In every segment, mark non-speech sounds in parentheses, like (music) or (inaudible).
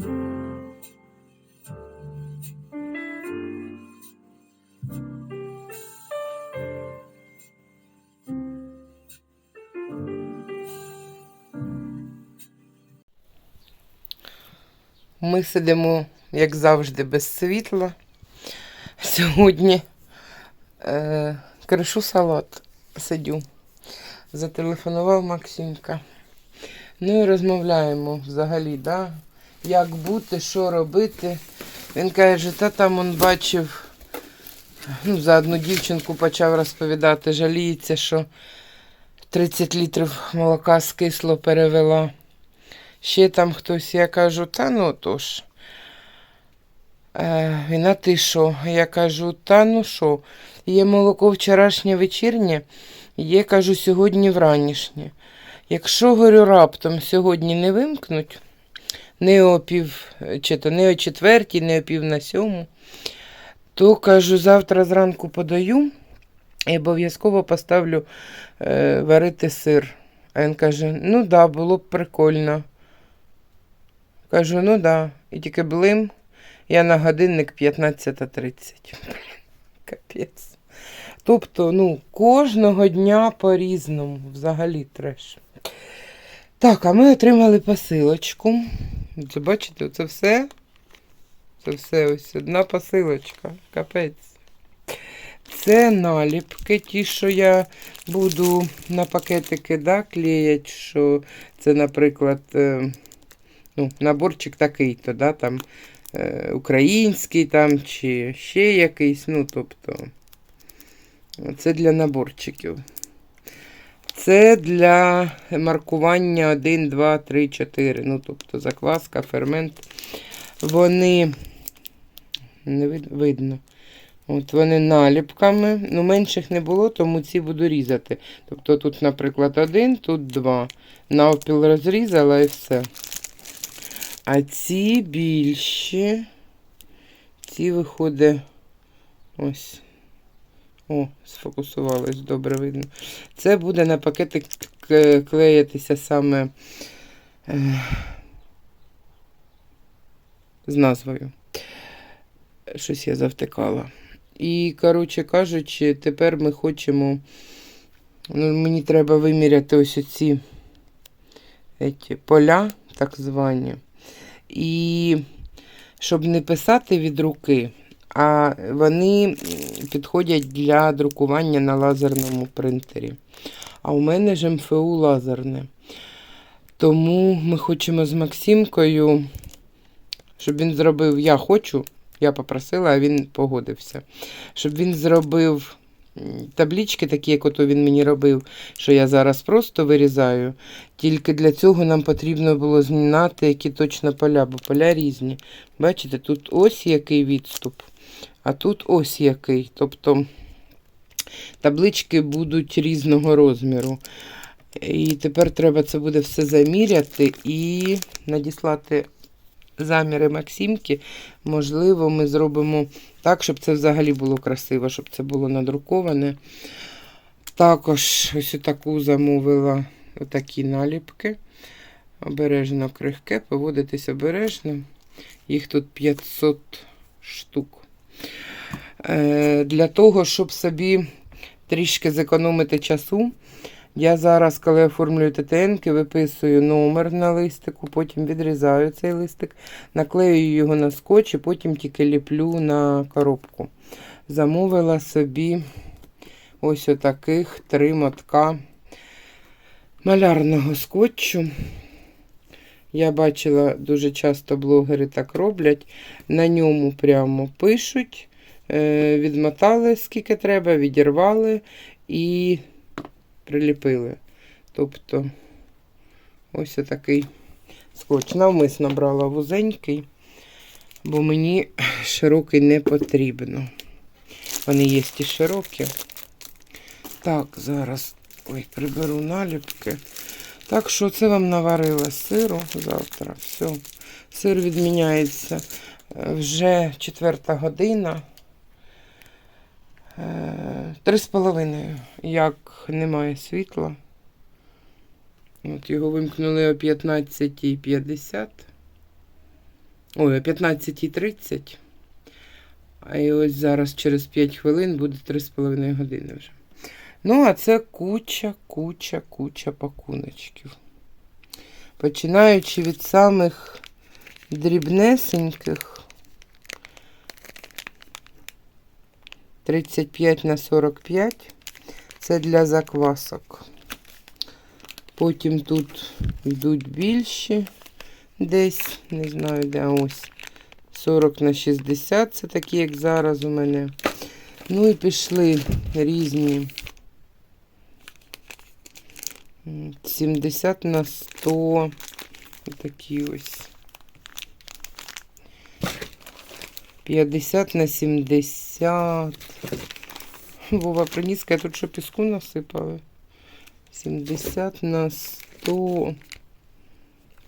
Ми сидимо, як завжди, без світла. Сьогодні е, кришу салат сидю. Зателефонував Максимка. Ну і розмовляємо взагалі, да? Як бути, що робити. Він каже, та там он бачив, ну, за одну дівчинку почав розповідати, жаліється, що 30 літрів молока скисло перевела. Ще там хтось, я кажу, та ну тож. Е, він, а ти що? Я кажу, та ну що, є молоко вчорашнє вечірнє, є, кажу, сьогодні вранішнє. Якщо, говорю, раптом сьогодні не вимкнуть, не о пів, чи то не о четвертій, не о пів на сьому, то кажу, завтра зранку подаю і обов'язково поставлю е, варити сир. А він каже: ну да, було б прикольно. Кажу, ну да. І тільки блим, я на годинник 15.30. (laughs) Капець. Тобто, ну, кожного дня по-різному, взагалі треш. Так, а ми отримали посилочку. Це бачите, це все. Це все ось одна посилочка. Капець. Це наліпки, ті, що я буду на пакетики да, клеять, що це, наприклад, е, ну, наборчик такий-то, да, там е, український там, чи ще якийсь, ну, тобто, це для наборчиків. Це для маркування 1, 2, 3, 4. Ну, тобто закваска, фермент. Вони не вид- видно. От вони наліпками. Ну, менших не було, тому ці буду різати. Тобто тут, наприклад, один, тут два. Навпіл розрізала і все. А ці більші. Ці виходить ось. О, сфокусувалось, добре видно. Це буде на пакети клеїтися саме е, з назвою. Щось я завтикала. І, коротше кажучи, тепер ми хочемо. Ну, мені треба виміряти ось оці еті, поля, так звані. І щоб не писати від руки, а вони підходять для друкування на лазерному принтері. А у мене ж МФУ лазерне. Тому ми хочемо з Максимкою, щоб він зробив, я хочу, я попросила, а він погодився. Щоб він зробив таблічки, такі, як ото він мені робив, що я зараз просто вирізаю. Тільки для цього нам потрібно було знати, які точно поля, бо поля різні. Бачите, тут ось який відступ, а тут ось який. Тобто таблички будуть різного розміру. І тепер треба це буде все заміряти і надіслати заміри Максимки. Можливо, ми зробимо так, щоб це взагалі було красиво, щоб це було надруковане. Також ось таку замовила отакі наліпки. Обережно крихке, поводитись обережно. Їх тут 500 штук. Е, для того, щоб собі трішки зекономити часу, я зараз, коли оформлюю ТТНки, виписую номер на листику, потім відрізаю цей листик, наклею його на скотч і потім тільки ліплю на коробку. Замовила собі ось отаких три мотка малярного скотчу. Я бачила, дуже часто блогери так роблять. На ньому прямо пишуть, відмотали скільки треба, відірвали і приліпили. Тобто ось такий скотч. Навмисно брала вузенький, бо мені широкий не потрібно. Вони є і широкі. Так, зараз ой, приберу наліпки. Так що це вам наварила сиру завтра. Все. Сир відміняється е, вже четверта година. Е, Три з половиною, як немає світла. От його вимкнули о 15.50. Ой, о 15.30. А і ось зараз через 5 хвилин буде 3,5 години вже. Ну, а це куча, куча, куча пакуночків. Починаючи від самих дрібнесеньких 35 на 45. Це для заквасок. Потім тут йдуть більші десь, не знаю, де ось. 40 на 60, це такі, як зараз у мене. Ну і пішли різні. М, 70 на 100. Такі ось. 50 на 70. Вова приніс, я тут що піску насипали. 70 на 100.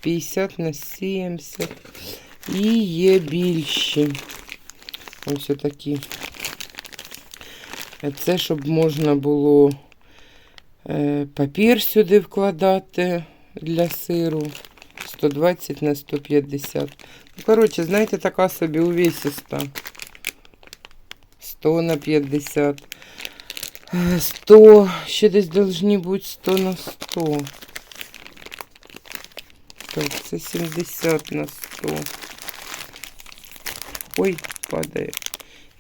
50 на 70. І є більші. Ось такі. Це щоб можна було е, папір сюди вкладати для сиру. 120 на 150. Ну, коротше, знаєте, така собі увесиста. 100 на 50. Е, 100, ще десь должні бути 100 на 100. Так, це 70 на 100. Ой, падає.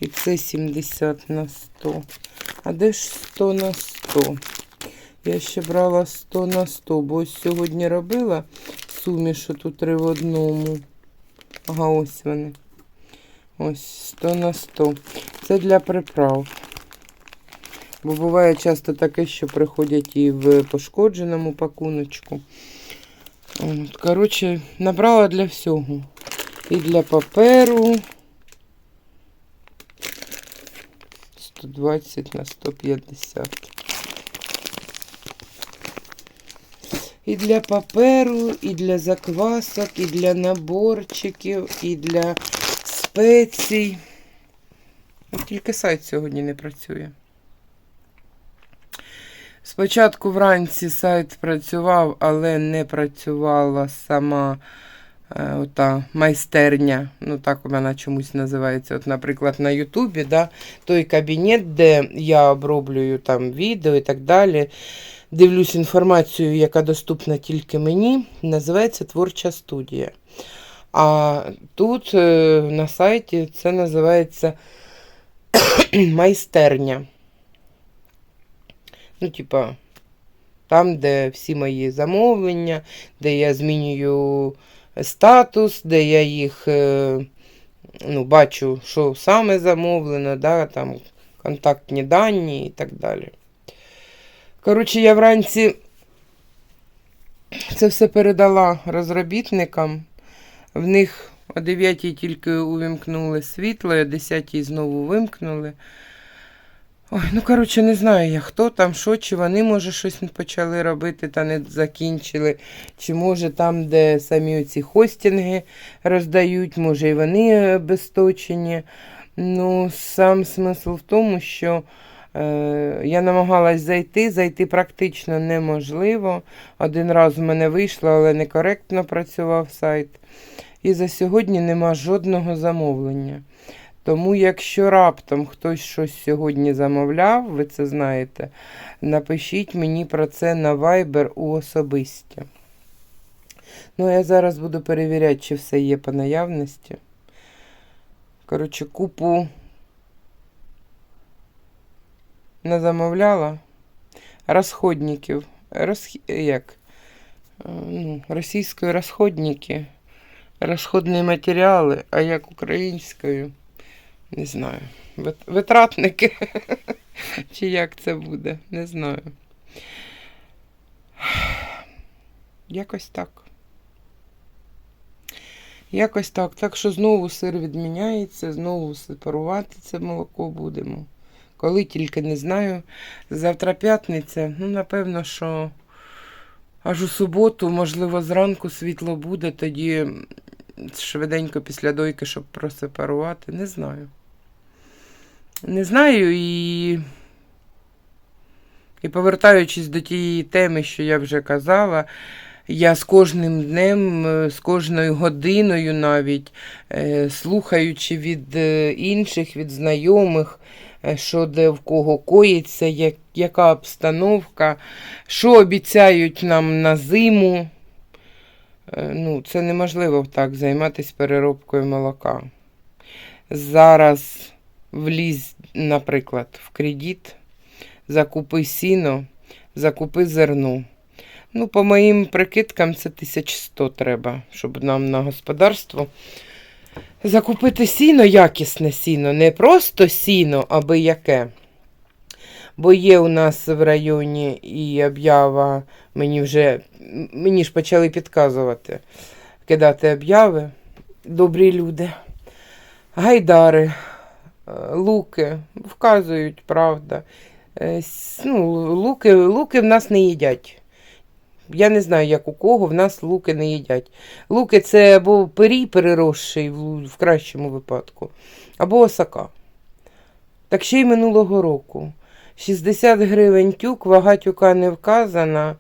І це 70 на 100. А де ж 100 на 100? Я ще брала 100 на 100, бо ось сьогодні робила суміш тут три в одному. Ага, ось вони. Ось 100 на 100. Це для приправ. Бо буває часто таке, що приходять і в пошкодженому пакуночку. От, коротше, набрала для всього. І для паперу. 120 на 150. І для паперу, і для заквасок, і для наборчиків, і для спецій. Тільки сайт сьогодні не працює. Спочатку вранці сайт працював, але не працювала сама е, ота майстерня. Ну, так вона чомусь називається. От, наприклад, на Ютубі, да, той кабінет, де я оброблюю там відео і так далі. Дивлюсь інформацію, яка доступна тільки мені, називається Творча студія. А тут е, на сайті це називається (coughs) майстерня. Ну, типа, там, де всі мої замовлення, де я змінюю статус, де я їх е, ну, бачу, що саме замовлено, да, там, контактні дані і так далі. Коротше, я вранці це все передала розробітникам. В них о 9 тільки увімкнули світло, о 10 знову вимкнули. Ой, ну коротше, не знаю я, хто там, що, чи вони, може, щось почали робити та не закінчили. Чи може там, де самі оці хостинги роздають, може і вони обесточені. Ну, сам смисл в тому, що е, я намагалась зайти, зайти практично неможливо. Один раз в мене вийшло, але некоректно працював сайт. І за сьогодні нема жодного замовлення. Тому, якщо раптом хтось щось сьогодні замовляв, ви це знаєте, напишіть мені про це на Viber у особисті. Ну, я зараз буду перевіряти, чи все є по наявності. Коротше, купу не замовляла. Розходників. Розх... Як? Е, Ну, російської розходники. Розходні матеріали, а як українською. Не знаю. Витратники. (laughs) Чи як це буде? Не знаю. Якось так. Якось так. Так що знову сир відміняється, знову сепарувати це молоко будемо. Коли тільки не знаю. Завтра п'ятниця. Ну, напевно, що аж у суботу, можливо, зранку світло буде, тоді швиденько після дойки, щоб просепарувати. Не знаю. Не знаю і. І повертаючись до тієї теми, що я вже казала, Я з кожним днем, е, з кожною годиною навіть, е, слухаючи від е, інших, від знайомих, що де в кого коїться, як, яка обстановка, що обіцяють нам на зиму. Е, Ну, це неможливо так займатися переробкою молока. Зараз влізь, наприклад, в кредит, закупи сіно, закупи зерно. Ну, по моїм прикидкам, це 1100 треба, щоб нам на господарство закупити сіно, якісне сіно, не просто сіно, аби яке. Бо є у нас в районі і об'ява, мені вже мені ж почали підказувати, кидати об'яви. Добрі люди. Гайдари, е, луки, вказують, правда. Е, Ну, луки, луки в нас не їдять. Я не знаю, як у кого, в нас луки не їдять. Луки це або пирій переросший в, кращому випадку, або осака. Так ще й минулого року. 60 гривень тюк, вага тюка не вказана,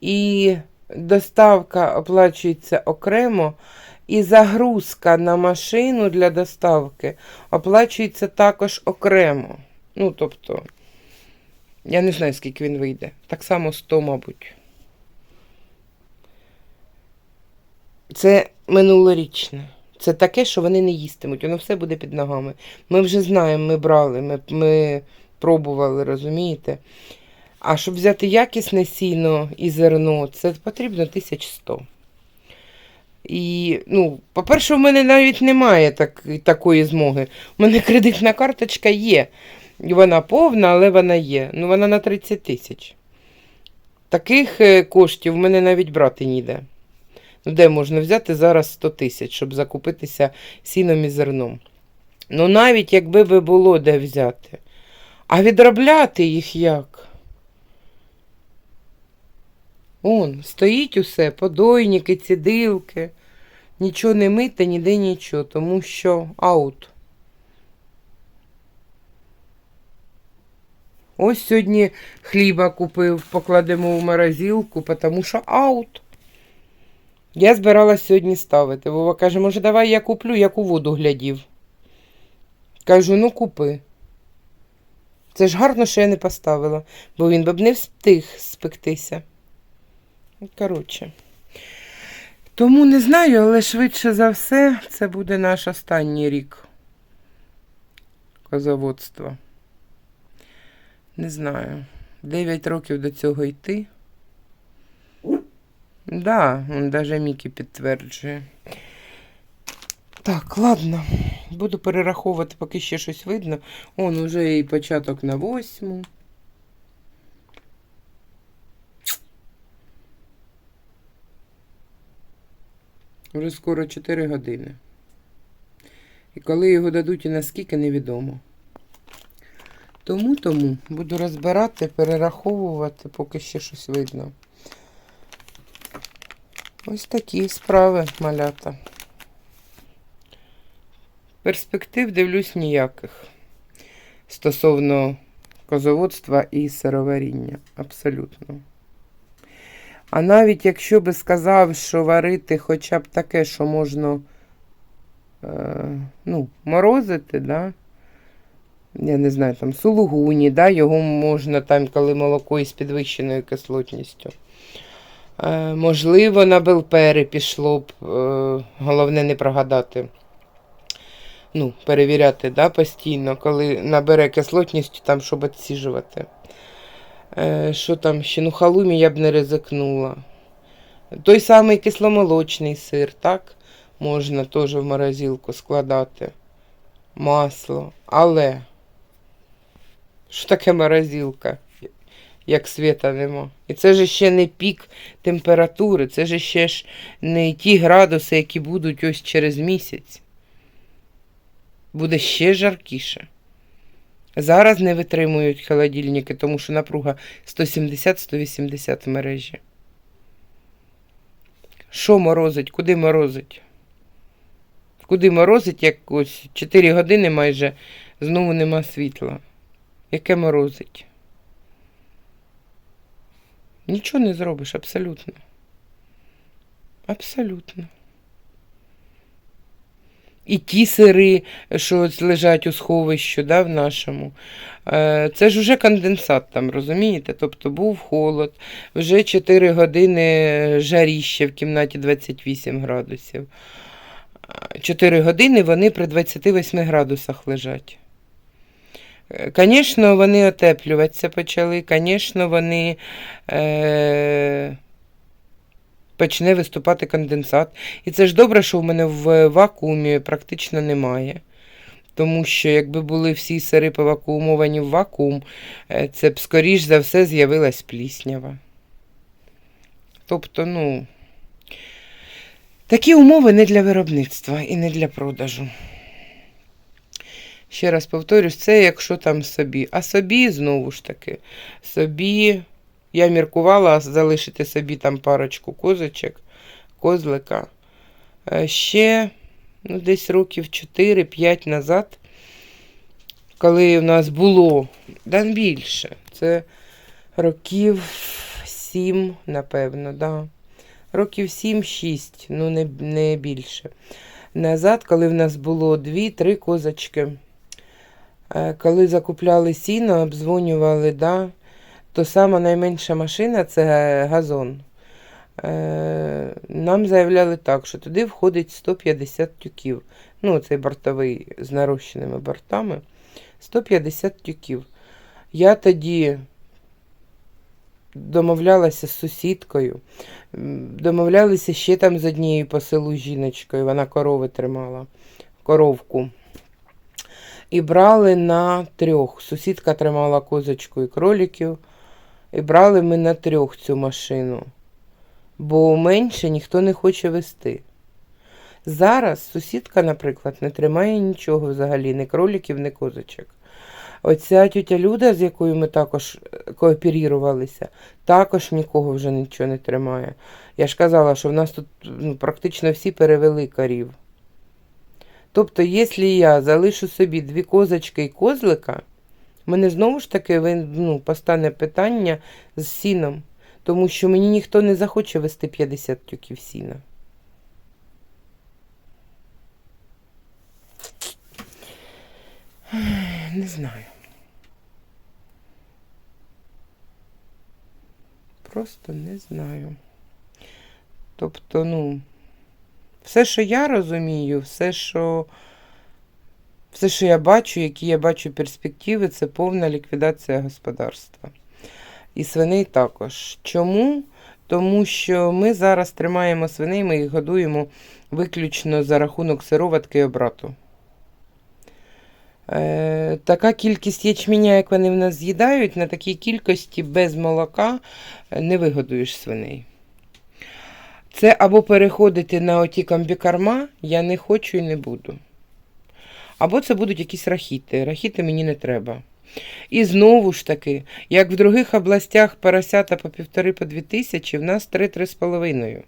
і доставка оплачується окремо, і загрузка на машину для доставки оплачується також окремо. Ну, тобто, я не знаю, скільки він вийде. Так само 100, мабуть. Це минулорічне. Це таке, що вони не їстимуть, воно все буде під ногами. Ми вже знаємо, ми брали, ми, ми пробували, розумієте? А щоб взяти якісне сіно і зерно, це потрібно 1100. І, ну, по-перше, в мене навіть немає так, такої змоги. У мене кредитна карточка є. Вона повна, але вона є. Ну, вона на 30 тисяч. Таких е, коштів в мене навіть брати ніде. Ну, де можна взяти зараз 100 тисяч, щоб закупитися сіном і зерном. Ну, навіть якби би було де взяти. А відробляти їх як? Он, стоїть усе, подойники, цідилки. Нічого не мите, ніде нічого, тому що аут. Ось сьогодні хліба купив, покладемо в морозилку, тому що аут. Я збиралась сьогодні ставити. Вова каже, може, давай я куплю, як у воду глядів. Кажу, ну купи. Це ж гарно, що я не поставила, бо він б не встиг спектися. Коротше. Тому не знаю, але швидше за все, це буде наш останній рік козоводства. Не знаю. 9 років до цього йти. Да, он даже Мікі підтверджує. Так, ладно. Буду перераховувати, поки ще щось видно. Он уже і початок на восьму. Вже скоро 4 години. І коли його дадуть і наскільки невідомо. Тому тому буду розбирати, перераховувати, поки ще щось видно. Ось такі справи, малята. Перспектив дивлюсь ніяких стосовно козоводства і сироваріння. Абсолютно. А навіть якщо би сказав, що варити хоча б таке, що можна е, ну, морозити, да? я не знаю, там сулугуні, да? його можна там, коли молоко із підвищеною кислотністю. Е, можливо, на белпери пішло б, е, головне не прогадати. Ну, перевіряти да, постійно, коли набере кислотність, там, щоб відсіжувати. Е, що там ще? Ну, халумі я б не ризикнула. Той самий кисломолочний сир, так? Можна теж в морозилку складати. Масло. Але. Що таке морозилка? Як світа нема. І це ж ще не пік температури, це ж ще ж не ті градуси, які будуть ось через місяць. Буде ще жаркіше. Зараз не витримують холодильники, тому що напруга 170-180 в мережі. Що морозить? Куди морозить? Куди морозить, як ось 4 години майже знову нема світла. Яке морозить? Нічого не зробиш абсолютно. Абсолютно. І ті сири, що лежать у сховищі, да, в нашому, е, це ж вже конденсат там, розумієте? Тобто був холод, вже 4 години жаріще в кімнаті 28 градусів. 4 години вони при 28 градусах лежать. Звісно, вони отеплюватися почали, звісно, вони е, почне виступати конденсат. І це ж добре, що в мене в вакуумі практично немає. Тому що якби були всі сири повакуумовані в вакуум, е, це б, скоріш за все, з'явилась пліснява. Тобто, ну, такі умови не для виробництва і не для продажу. Ще раз повторюсь, це якщо там собі. А собі, знову ж таки, собі, я міркувала залишити собі там парочку козочок, козлика. Е, Ще ну, десь років 4-5 назад, коли у нас було, да більше, це років 7, напевно, да. Років 7-6, ну не, не більше. Назад, коли в нас було 2-3 козочки. Е, Коли закупляли сіно, обдзвонювали, да, то сама найменша машина це газон. Е, Нам заявляли так, що туди входить 150 тюків. Ну, цей бортовий з нарощеними бортами. 150 тюків. Я тоді домовлялася з сусідкою, домовлялися ще там з однією по селу жіночкою, вона корови тримала, коровку. І брали на трьох. Сусідка тримала козочку і кроликів. І брали ми на трьох цю машину. Бо менше ніхто не хоче вести. Зараз сусідка, наприклад, не тримає нічого взагалі, ні кроликів, ні козочок. Оця тютя Люда, з якою ми також е, кооперірувалися, також нікого вже нічого не тримає. Я ж казала, що в нас тут ну, практично всі перевели корів. Тобто, якщо я залишу собі дві козочки і козлика, мене знову ж таки ну, постане питання з сіном, тому що мені ніхто не захоче вести 50 тюків сіна. Не знаю. Просто не знаю. Тобто, ну, все, що я розумію, все, що, все, що я бачу, які я бачу перспективи, це повна ліквідація господарства. І свиней також. Чому? Тому що ми зараз тримаємо свиней, ми їх годуємо виключно за рахунок сироватки і обрату. Е, така кількість ячменя, як вони в нас з'їдають, на такій кількості без молока не вигодуєш свиней. Це або переходити на оті комбікорма, я не хочу і не буду. Або це будуть якісь рахіти. Рахіти мені не треба. І знову ж таки, як в других областях поросята по півтори по дві тисячі, в нас три-три з половиною.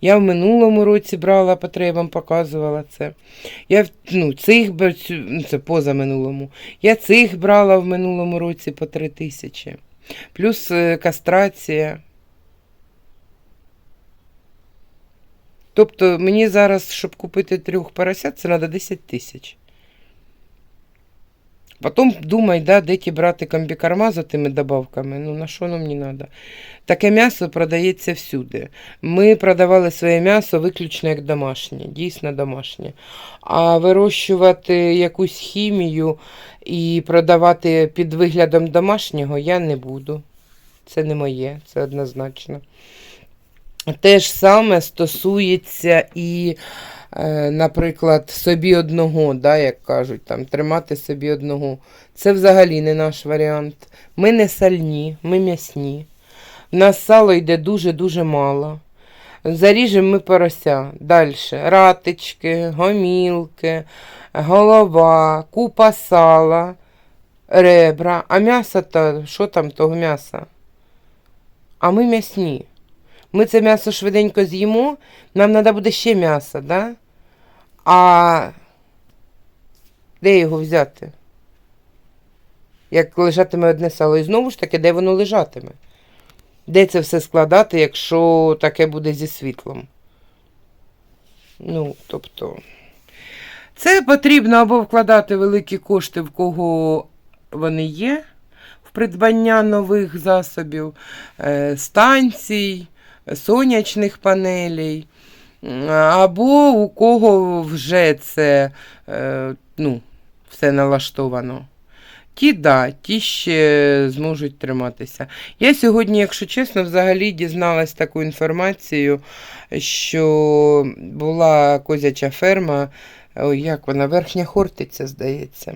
Я в минулому році брала, по показувала це. Я ну, цих це поза минулому. Я цих брала в минулому році по три тисячі. Плюс е, кастрація. Тобто мені зараз, щоб купити трьох поросят, це треба 10 тисяч. Потім думай, да, де ті брати комбікорма за тими добавками. Ну, на що нам не треба? Таке м'ясо продається всюди. Ми продавали своє м'ясо виключно як домашнє, дійсно домашнє. А вирощувати якусь хімію і продавати під виглядом домашнього я не буду. Це не моє, це однозначно. Те ж саме стосується і, е, наприклад, собі одного, да, як кажуть, там, тримати собі одного. Це взагалі не наш варіант. Ми не сальні, ми м'ясні. В нас сало йде дуже-дуже мало. Заріжемо ми порося. Далі. Ратички, гомілки, голова, купа сала, ребра. А м'ясо то що там того м'яса? А ми м'ясні. Ми це м'ясо швиденько з'їмо, нам треба буде ще м'ясо, да? А де його взяти? Як лежатиме одне сало, і знову ж таки, де воно лежатиме? Де це все складати, якщо таке буде зі світлом? Ну, тобто, це потрібно або вкладати великі кошти, в кого вони є, в придбання нових засобів, е, станцій, сонячних панелей, або у кого вже це е, ну, все налаштовано. Ті, да, ті ще зможуть триматися. Я сьогодні, якщо чесно, взагалі дізналась таку інформацію, що була козяча ферма, ой, як вона, верхня хортиця, здається.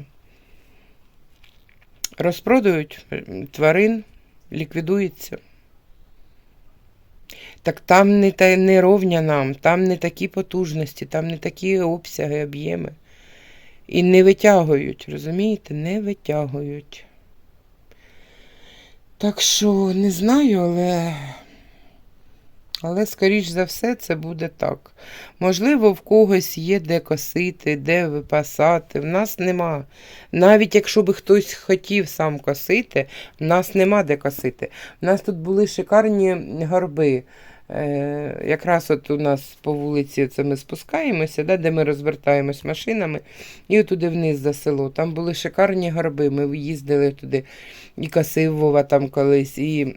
Розпродають тварин, ліквідується. Так там не, та, не ровня нам, там не такі потужності, там не такі обсяги, об'єми. І не витягують, розумієте? Не витягують. Так що не знаю, але. Але, скоріш за все, це буде так. Можливо, в когось є де косити, де випасати. В нас нема. Навіть якщо би хтось хотів сам косити, в нас нема де косити. В нас тут були шикарні горби. Е, якраз от у нас по вулиці це ми спускаємося, да, де ми розвертаємось машинами, і туди вниз за село. Там були шикарні горби. Ми їздили туди і косив Вова там колись, і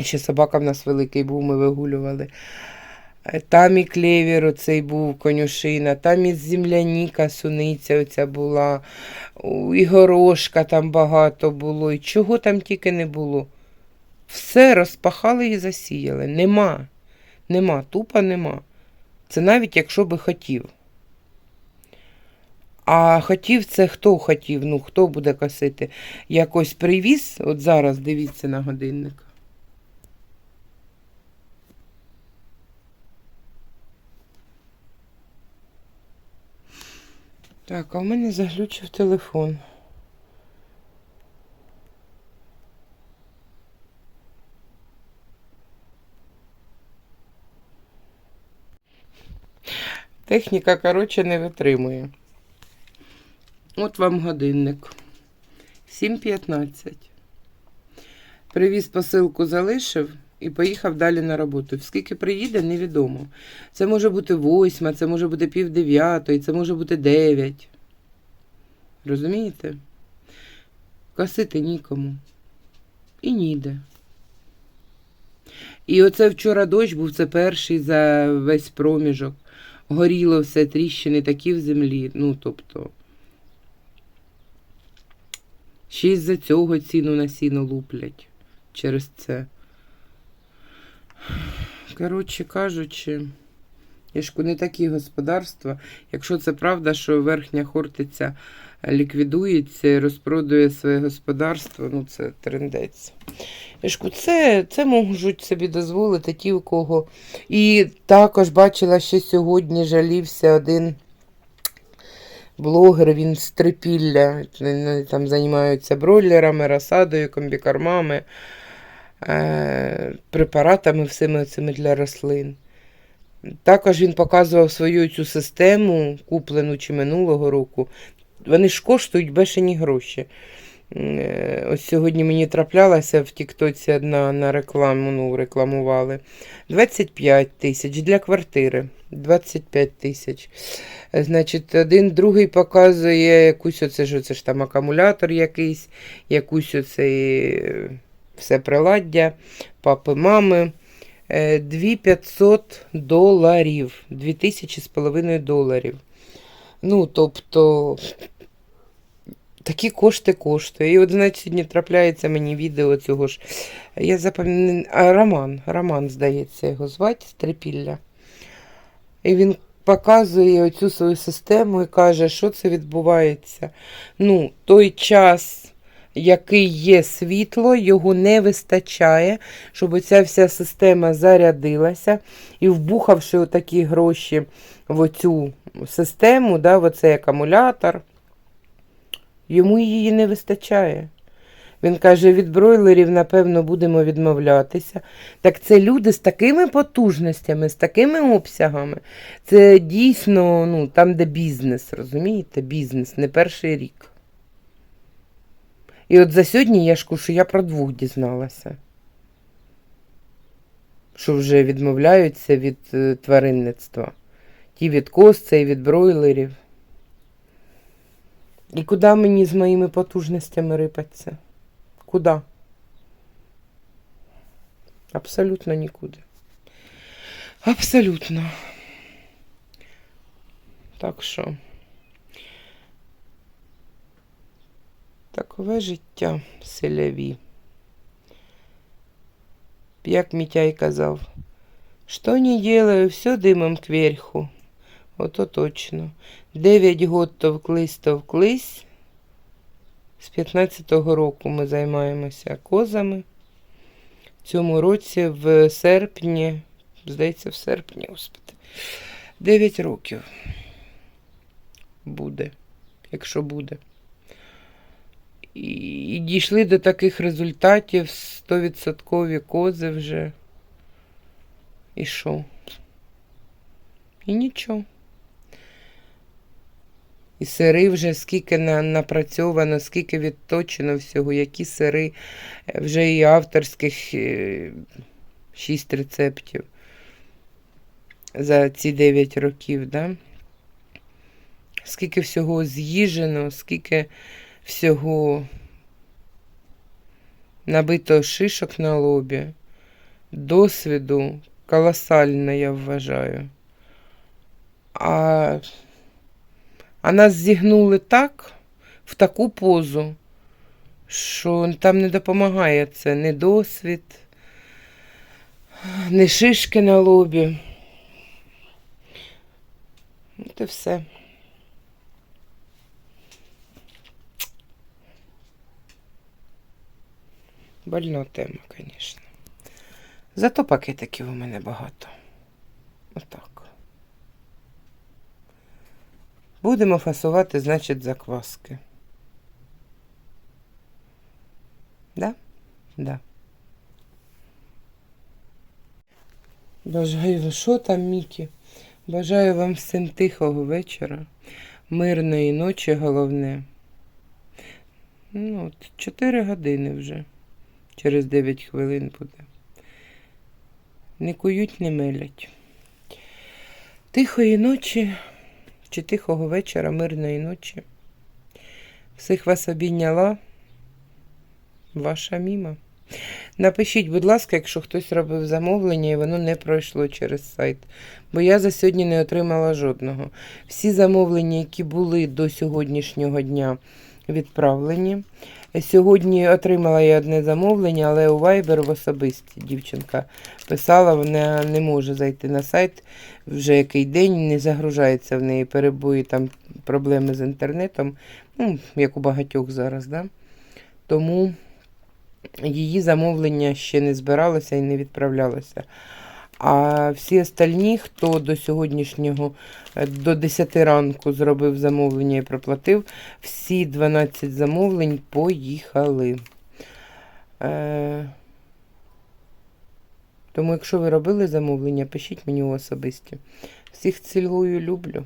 ще собака в нас великий був, ми вигулювали. Е, Там і клевір оцей був, конюшина, там і земляніка, суниця оця була, і горошка там багато було, і чого там тільки не було. Все розпахали і засіяли. Нема. Нема, тупо нема. Це навіть якщо би хотів. А хотів це хто хотів? Ну, хто буде косити? Якось привіз, от зараз дивіться на годинник. Так, а в мене заглючив телефон. Техніка, коротше, не витримує. От вам годинник. 7.15. Привіз посилку, залишив і поїхав далі на роботу. Скільки приїде, невідомо. Це може бути восьма, це може бути пів дев'ятої, це може бути дев'ять. Розумієте? Косити нікому. І ніде. І оце вчора дощ був, це перший за весь проміжок. Горіло все, тріщини такі в землі. Ну, тобто. Ще й за цього ціну на сіно луплять через це. Коротше кажучи, я ж не такі господарства. Якщо це правда, що верхня хортиця ліквідується і розпродує своє господарство, ну це трендець. Це, це можуть собі дозволити ті, у кого. І також бачила, що сьогодні жалівся один блогер, він з Трипілля. Там займаються бройлерами, розсадою, комбікормами, е, препаратами всіми цими для рослин. Також він показував свою цю систему, куплену чи минулого року. Вони ж коштують бешені гроші. Е, Ось сьогодні мені траплялася в Тіктоці одна на рекламу, ну, рекламували. 25 тисяч для квартири. 25 тисяч. Е, Значить, один другий показує якусь оце ж, оце ж там акумулятор якийсь, якусь оце е, все приладдя, папи, мами. Е, 2500 доларів. 2000 з половиною доларів. Ну, тобто, такі кошти коштує. І от, значить, сьогодні трапляється мені відео цього ж. Я запам'ятаю, Роман, Роман, здається, його звати з Трипілля. І він показує оцю свою систему і каже, що це відбувається. Ну, той час, який є світло, його не вистачає, щоб ця вся система зарядилася і вбухавши отакі гроші в оцю систему, да, в оцей акумулятор, йому її не вистачає. Він каже, від бройлерів, напевно, будемо відмовлятися. Так це люди з такими потужностями, з такими обсягами. Це дійсно ну, там, де бізнес, розумієте? Бізнес, не перший рік. І от за сьогодні я ж що я про двох дізналася. що вже відмовляються від е, тваринництва. Ті від костей, від бройлерів. І куди мені з моїми потужностями рипатися? Куди? Абсолютно нікуди. Абсолютно. Так що. Такове життя селяві. Як Мітяй казав, що не делаю, все димом кверху. Ото точно. Дев'ять год товклись, товклись. З 15-го року ми займаємося козами. В цьому році в серпні, здається, в серпні, господи, 9 років буде, якщо буде. І, і дійшли до таких результатів 100% кози вже. І що? І нічого. І сири вже скільки на, напрацьовано, скільки відточено всього, які сири, е, вже і авторських е, шість рецептів за ці 9 років, да? Скільки всього з'їжено, скільки всього набито шишок на лобі, досвіду колосально, я вважаю. А, а нас зігнули так, в таку позу, що там не допомагає це ні досвід, ні шишки на лобі. От і все. Больна тема, звісно. Зато пакетиків у мене багато. Отак. Будемо фасувати, значить, закваски. Да? Да. Бажаю, що там, Мікі? Бажаю вам всім тихого вечора, мирної ночі, головне. Ну, от, 4 години вже. Через 9 хвилин буде. Не кують, не мелять. Тихої ночі чи тихого вечора, мирної ночі. Всіх вас обійняла ваша міма. Напишіть, будь ласка, якщо хтось робив замовлення і воно не пройшло через сайт. Бо я за сьогодні не отримала жодного. Всі замовлення, які були до сьогоднішнього дня, відправлені. Сьогодні отримала я одне замовлення, але у Viber в особисті дівчинка писала, вона не може зайти на сайт вже який день, не загружається в неї перебої, там проблеми з інтернетом, ну, як у багатьох зараз. Да? Тому її замовлення ще не збиралося і не відправлялося. А всі остальні, хто до сьогоднішнього, е, до 10 ранку зробив замовлення і проплатив, всі 12 замовлень поїхали. Е... Тому, якщо ви робили замовлення, пишіть мені особисті. Всіх цілую, люблю.